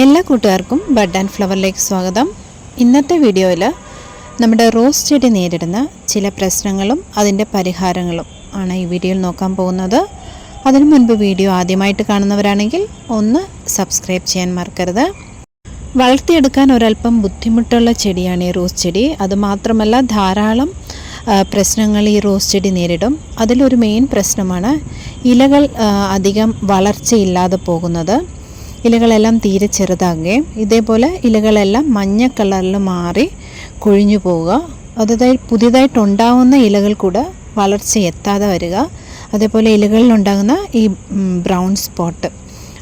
എല്ലാ കൂട്ടുകാർക്കും bud and ഫ്ലവറിലേക്ക് സ്വാഗതം. ഇന്നത്തെ വീഡിയോയിൽ നമ്മുടെ റോസ് ചെടി നേരിടുന്ന ചില പ്രശ്നങ്ങളും അതിന്റെ പരിഹാരങ്ങളും ആണ് ഈ വീഡിയോയിൽ നോക്കാൻ പോകുന്നത്. അതിനു മുൻപ് വീഡിയോ ആദ്യമായിട്ട് കാണുന്നവരാണെങ്കിൽ ഒന്ന് സബ്സ്ക്രൈബ് ചെയ്യാൻ മറക്കരുത്. വളർത്തിയെടുക്കാൻ ഒരല്പം ബുദ്ധിമുട്ടുള്ള ചെടിയാണ് ഈ റോസ് ചെടി. അതുമാത്രമല്ല ധാരാളം പ്രശ്നങ്ങൾ ഈ റോസ് ചെടി നേരിടും. അതിലൊരു മെയിൻ പ്രശ്നമാണ് ഇലകൾ അധികം വളർച്ചയില്ലാതെ പോകുന്നത്. ഇലകളെല്ലാം തീരെ ചെറുതാകുകയും ഇതേപോലെ ഇലകളെല്ലാം മഞ്ഞ കളറിൽ മാറി കൊഴിഞ്ഞു പോവുക. അതായത് പുതിയതായിട്ടുണ്ടാവുന്ന ഇലകൾ കൂടെ വളർച്ച എത്താതെ വരിക. അതേപോലെ ഇലകളിലുണ്ടാകുന്ന ഈ ബ്രൗൺ സ്പോട്ട്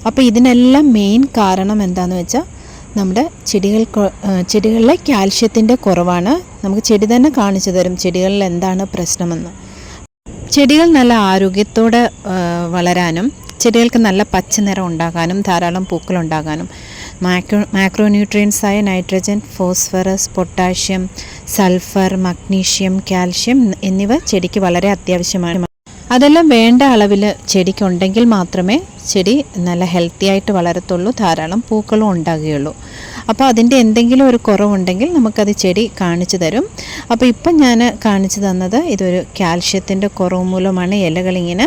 അപ്പോൾ ഇതിനെല്ലാം മെയിൻ കാരണം എന്താണെന്ന് വെച്ചാൽ നമ്മുടെ ചെടികൾ ചെടികളിലെ കാൽഷ്യത്തിന്റെ കുറവാണ്. നമുക്ക് ചെടി തന്നെ കാണിച്ചു തരും ചെടികളിൽ എന്താണ് പ്രശ്നമെന്ന്. ചെടികൾ നല്ല ആരോഗ്യത്തോടെ വളരാനും ചെടികൾക്ക് നല്ല പച്ച നിറം ഉണ്ടാകാനും ധാരാളം പൂക്കൾ ഉണ്ടാകാനും. Macro മാക്രോന്യൂട്രിയൻസായ nitrogen phosphorus potassium sulphur magnesium calcium എന്നിവ ചെടിക്ക് വളരെ അത്യാവശ്യമാണ്. അതെല്ലാം വേണ്ട അളവിൽ ചെടിക്കുണ്ടെങ്കിൽ മാത്രമേ ചെടി നല്ല ഹെൽത്തി ആയിട്ട് വളരത്തുള്ളൂ ധാരാളം പൂക്കളും ഉണ്ടാകുകയുള്ളൂ. അപ്പോൾ അതിന്റെ എന്തെങ്കിലും ഒരു കുറവുണ്ടെങ്കിൽ നമുക്കത് ചെടി കാണിച്ചു തരും. അപ്പോൾ ഇപ്പം ഞാൻ കാണിച്ചു തന്നത് ഇതൊരു കാൽഷ്യത്തിന്റെ കുറവ് മൂലമാണ് ഇലകളിങ്ങനെ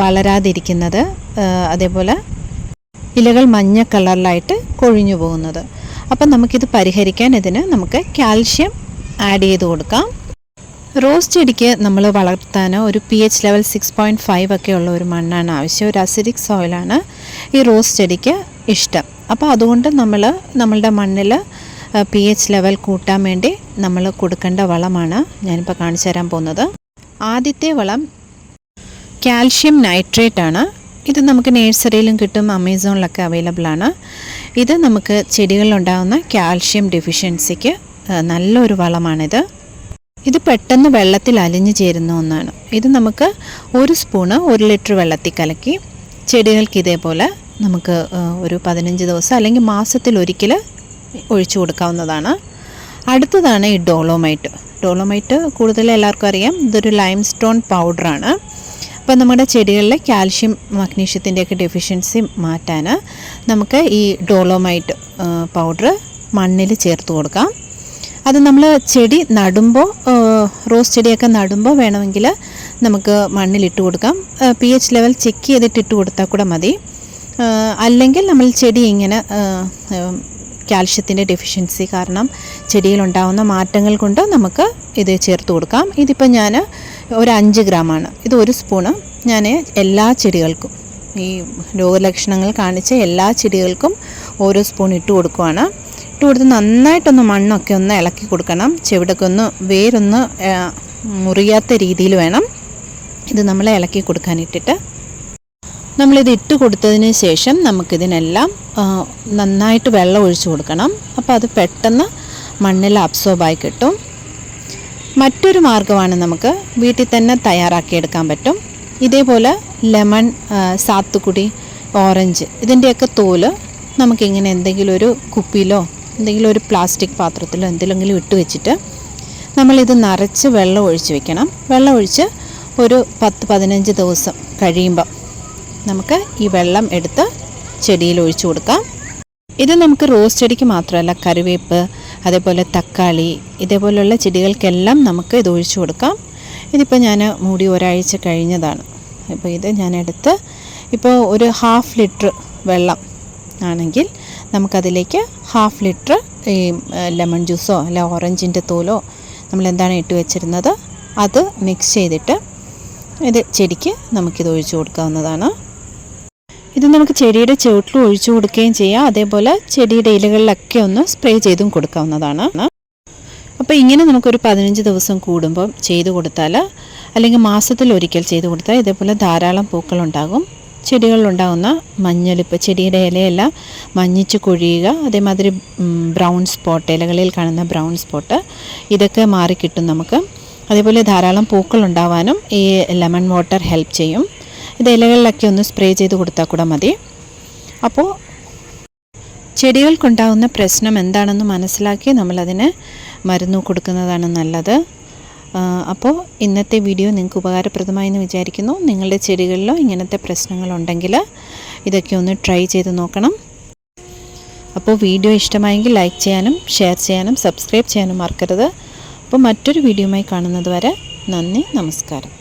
വളരാതിരിക്കുന്നത് അതേപോലെ ഇലകൾ മഞ്ഞ കളറിലായിട്ട് കൊഴിഞ്ഞു പോകുന്നത്. അപ്പം നമുക്കിത് പരിഹരിക്കാൻ ഇതിന് നമുക്ക് കാൽഷ്യം ആഡ് ചെയ്ത് കൊടുക്കാം. റോസ് ചെടിക്ക് നമ്മൾ വളർത്താൻ ഒരു P H level six point five ഒക്കെ ഉള്ള ഒരു മണ്ണാണ് ആവശ്യം. ഒരു അസിഡിക് സോയിലാണ് ഈ റോസ് ചെടിക്ക് ഇഷ്ടം. അപ്പോൾ അതുകൊണ്ട് നമ്മൾ നമ്മളുടെ മണ്ണിൽ പി എച്ച് ലെവൽ കൂട്ടാൻ വേണ്ടി നമ്മൾ കൊടുക്കേണ്ട വളമാണ് ഞാനിപ്പോൾ കാണിച്ചു തരാൻ പോകുന്നത്. ആദ്യത്തെ വളം കാൽഷ്യം നൈട്രേറ്റ് ആണ് ഇത് നമുക്ക് നേഴ്സറിയിലും കിട്ടും അമേസോണിലൊക്കെ അവൈലബിൾ ആണ് ഇത് നമുക്ക് ചെടികളിലുണ്ടാകുന്ന കാൽഷ്യം ഡെഫിഷ്യൻസിക്ക് നല്ലൊരു വളമാണിത്. ഇത് പെട്ടെന്ന് വെള്ളത്തിൽ അലിഞ്ഞു ചേരുന്ന ഒന്നാണ്. ഇത് നമുക്ക് ഒരു സ്പൂണ് ഒരു ലിറ്റർ വെള്ളത്തിൽ കലക്കി ചെടികൾക്ക് ഇതേപോലെ നമുക്ക് ഒരു പതിനഞ്ച് ദിവസം അല്ലെങ്കിൽ മാസത്തിൽ ഒരിക്കൽ ഒഴിച്ചു കൊടുക്കാവുന്നതാണ്. അടുത്തതാണ് ഈ ഡോളോമൈറ്റ്. ഡോളോമൈറ്റ് കൂടുതൽ എല്ലാവർക്കും അറിയാം. ഇതൊരു ലൈം സ്റ്റോൺ പൗഡറാണ്. അപ്പോൾ നമ്മുടെ ചെടികളിലെ കാൽഷ്യം മഗ്നീഷ്യത്തിന്റെയൊക്കെ ഡെഫിഷ്യൻസി മാറ്റാൻ നമുക്ക് ഈ ഡോളോമൈറ്റ് പൗഡർ മണ്ണിൽ ചേർത്ത് കൊടുക്കാം. അത് നമ്മൾ ചെടി നടുമ്പോൾ റോസ് ചെടിയൊക്കെ നടുമ്പോൾ വേണമെങ്കിൽ നമുക്ക് മണ്ണിലിട്ട് കൊടുക്കാം. പി എച്ച് ലെവൽ ചെക്ക് ചെയ്തിട്ട് ഇട്ട് കൊടുത്താൽ കൂടെ മതി. അല്ലെങ്കിൽ നമ്മൾ ചെടി ഇങ്ങനെ കാൽഷ്യത്തിന്റെ ഡെഫിഷ്യൻസി കാരണം ചെടിയിലുണ്ടാകുന്ന മാറ്റങ്ങൾ കൊണ്ട് നമുക്ക് ഇത് ചേർത്ത് കൊടുക്കാം. ഇതിപ്പോൾ ഞാൻ ഒരു അഞ്ച് ഗ്രാമാണ്. ഇത് ഒരു സ്പൂണ് ഞാൻ എല്ലാ ചെടികൾക്കും ഈ രോഗലക്ഷണങ്ങൾ കാണിച്ച എല്ലാ ചെടികൾക്കും ഓരോ സ്പൂൺ ഇട്ട് കൊടുക്കുവാണ്. ഇട്ട് കൊടുത്ത് നന്നായിട്ടൊന്ന് മണ്ണൊക്കെ ഒന്ന് ഇളക്കി കൊടുക്കണം. ചെവിടൊക്കെ ഒന്ന് വേരൊന്ന് മുറിയാത്ത രീതിയിൽ വേണം ഇത് നമ്മൾ ഇളക്കി കൊടുക്കാനിട്ടിട്ട് നമ്മളിത് ഇട്ട് കൊടുത്തതിന് ശേഷം നമുക്കിതിനെല്ലാം നന്നായിട്ട് വെള്ളം ഒഴിച്ചു കൊടുക്കണം. അപ്പോൾ അത് പെട്ടെന്ന് മണ്ണിൽ അബ്സോർബായി കിട്ടും. മറ്റൊരു മാർഗമാണ് നമുക്ക് വീട്ടിൽ തന്നെ തയ്യാറാക്കിയെടുക്കാൻ പറ്റും. ഇതേപോലെ ലെമൺ സാത്തുക്കുടി ഓറഞ്ച് ഇതിന്റെയൊക്കെ തോൽ നമുക്കിങ്ങനെ എന്തെങ്കിലും ഒരു കുപ്പിയിലോ എന്തെങ്കിലും ഒരു പ്ലാസ്റ്റിക് പാത്രത്തിലോ എന്തെങ്കിലും ഇട്ട് വെച്ചിട്ട് നമ്മളിത് നിറച്ച് വെള്ളം ഒഴിച്ച് വെക്കണം. വെള്ളം ഒഴിച്ച് ഒരു പത്ത് പതിനഞ്ച് ദിവസം കഴിയുമ്പം നമുക്ക് ഈ വെള്ളം എടുത്ത് ചെടിയിൽ ഒഴിച്ചു കൊടുക്കാം. ഇത് നമുക്ക് റോസ് ചെടിക്ക് മാത്രമല്ല കറിവേപ്പ് അതേപോലെ തക്കാളി ഇതേപോലുള്ള ചെടികൾക്കെല്ലാം നമുക്ക് ഇത് ഒഴിച്ചു കൊടുക്കാം. ഇതിപ്പോൾ ഞാൻ മൂടി ഒരാഴ്ച കഴിഞ്ഞതാണ്. അപ്പോൾ ഇത് ഞാൻ എടുത്ത് ഇപ്പോൾ ഒരു ഹാഫ് ലിറ്റർ വെള്ളം ആണെങ്കിൽ നമുക്കതിലേക്ക് ഹാഫ് ലിറ്റർ ഈ ലെമൺ ജ്യൂസോ അല്ല ഓറഞ്ചിന്റെ തോലോ നമ്മൾ എന്താണ് ഇട്ട് വെച്ചിരുന്നത്? അത് മിക്സ് ചെയ്തിട്ട് ഇത് ചെടിക്ക് നമുക്കിത് ഒഴിച്ചു കൊടുക്കാവുന്നതാണ്. ഇത് നമുക്ക് ചെടിയുടെ ചുവട്ടിൽ ഒഴിച്ചു കൊടുക്കുകയും ചെയ്യാം. അതേപോലെ ചെടിയുടെ ഇലകളിലൊക്കെ ഒന്ന് സ്പ്രേ ചെയ്തും കൊടുക്കാവുന്നതാണ്. അപ്പോൾ ഇങ്ങനെ നമുക്കൊരു പതിനഞ്ച് ദിവസം കൂടുമ്പം ചെയ്തു കൊടുത്താൽ അല്ലെങ്കിൽ മാസത്തിൽ ഒരിക്കൽ ചെയ്തു കൊടുത്താൽ ഇതേപോലെ ധാരാളം പൂക്കളുണ്ടാകും ചെടികളിലുണ്ടാകുന്ന മഞ്ഞളിപ്പ് ചെടിയുടെ ഇലയെല്ലാം മഞ്ഞിച്ച് കൊഴിയുക അതേമാതിരി ബ്രൗൺ സ്പോട്ട് ഇലകളിൽ കാണുന്ന ബ്രൗൺ സ്പോട്ട് ഇതൊക്കെ മാറിക്കിട്ടും നമുക്ക്. അതേപോലെ ധാരാളം പൂക്കളുണ്ടാവാനും ഈ ലെമൺ വാട്ടർ ഹെൽപ്പ് ചെയ്യും. ഇത് ഇലകളിലൊക്കെ ഒന്ന് സ്പ്രേ ചെയ്ത് കൊടുത്താൽ കൂടെ മതി. അപ്പോൾ ചെടികൾക്കുണ്ടാകുന്ന പ്രശ്നം എന്താണെന്ന് മനസ്സിലാക്കി നമ്മളതിന് മരുന്ന് കൊടുക്കുന്നതാണ് നല്ലത്. അപ്പോൾ ഇന്നത്തെ വീഡിയോ നിങ്ങൾക്ക് ഉപകാരപ്രദമായി എന്ന് വിചാരിക്കുന്നു. നിങ്ങളുടെ ചെടികളിലോ ഇങ്ങനത്തെ പ്രശ്നങ്ങളുണ്ടെങ്കിൽ ഇതൊക്കെ ഒന്ന് ട്രൈ ചെയ്ത് നോക്കണം. അപ്പോൾ വീഡിയോ ഇഷ്ടമായെങ്കിൽ ലൈക്ക് ചെയ്യാനും ഷെയർ ചെയ്യാനും സബ്സ്ക്രൈബ് ചെയ്യാനും മറക്കരുത്. അപ്പോൾ മറ്റൊരു വീഡിയോയുമായി കാണുന്നത് വരെ നന്ദി നമസ്കാരം.